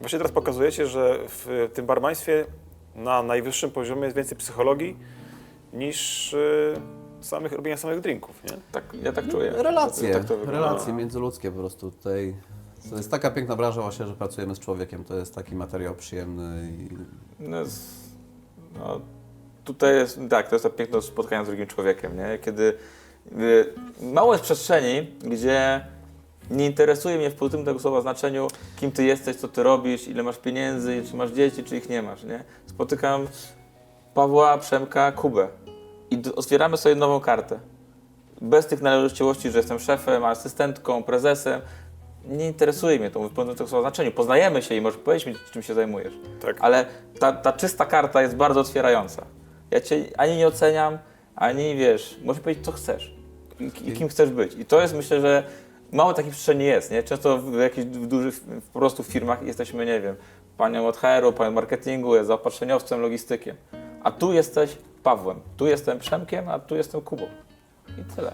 Właśnie teraz pokazujecie, że w tym barmaństwie na najwyższym poziomie jest więcej psychologii niż y, samych robienia samych drinków, nie? Tak, ja tak czuję. Relacje, Tak to wygląda. relacje międzyludzkie po prostu tutaj. To jest taka piękna branża właśnie, że pracujemy z człowiekiem. To jest taki materiał przyjemny i No, z- no, tutaj jest, tak, to jest to piękno spotkania z drugim człowiekiem, nie? Kiedy y, mało jest przestrzeni, gdzie nie interesuje mnie w pozytywnym tego słowa znaczeniu, kim ty jesteś, co ty robisz, ile masz pieniędzy, czy masz dzieci, czy ich nie masz, nie? Spotykam Pawła, Przemka, Kubę i otwieramy sobie nową kartę. Bez tych należliwości, że jestem szefem, asystentką, prezesem. Nie interesuje mnie to w pełnym tego słowa znaczeniu. Poznajemy się i możesz powiedzieć mi, czym się zajmujesz. Tak. Ale ta, ta czysta karta jest bardzo otwierająca. Ja cię ani nie oceniam, ani wiesz, możesz powiedzieć, co chcesz i, i kim chcesz być. I to jest, myślę, że mało takich przestrzeni jest, nie? Często w jakichś w dużych, po prostu firmach jesteśmy, nie wiem, panią od HR-u, panią marketingu, jest zaopatrzeniowcem, logistykiem. A tu jesteś Pawłem, tu jestem Przemkiem, a tu jestem Kubą. I tyle.